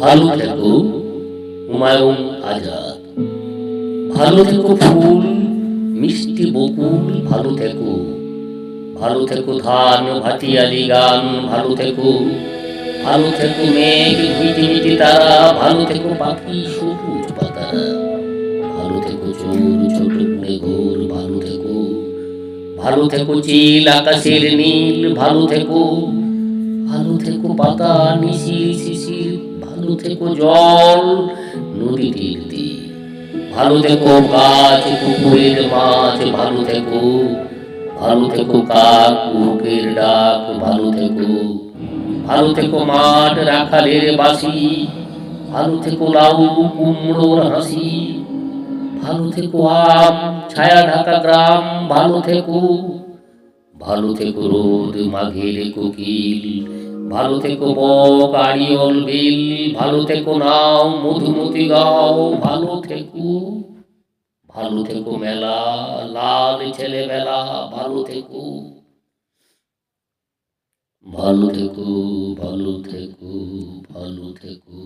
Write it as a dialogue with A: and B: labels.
A: ভালো থেকো, হুমায়ুন আজাদ। ভালো থেকো ফুল, মিষ্টি বকুল, ভালো থেকো। ভালো থেকো ধান, ভাটিয়ালি গান, ভালো থেকো। ভালো থেকো মেঘ মিটি মিটি তারা, ভালো থেকো পাখি, সবুজ পাতা। ভালো থেকো চোর, ছোট কুড়ে ঘোর, ভালো থেকো। ভালো থেকো চিল, আকাশের নীল, ভালো থেকো। ভালো থেকো পাতা নিশির শিশির ভালো থেকো জল নদী ভালো থেকো গাছ, পুকুরের মাছ, ভালো থেকো ভালো থেকো কাক কুহুকের ডাক, ভালো থেকো। ভালো থেকো মাঠ রাখালের বাসি, ভালো থেকো লাউ, কুমড়োর হাসি। ভালো থেকো আম, ছায়া ঢাকা গ্রাম, ভালো থেকো। ভালো থেকো রোদ মাঘের কোকিল ভালো থেকো বক আড়িয়ল বিল, ভালো থেকো নাও মধুমতি গাও, ভালো থেকো ভালো থেকো মেলা, লাল ছেলেবেলা ভালো থেকো ভালো থেকো ভালো থেকো ভালো থেকো।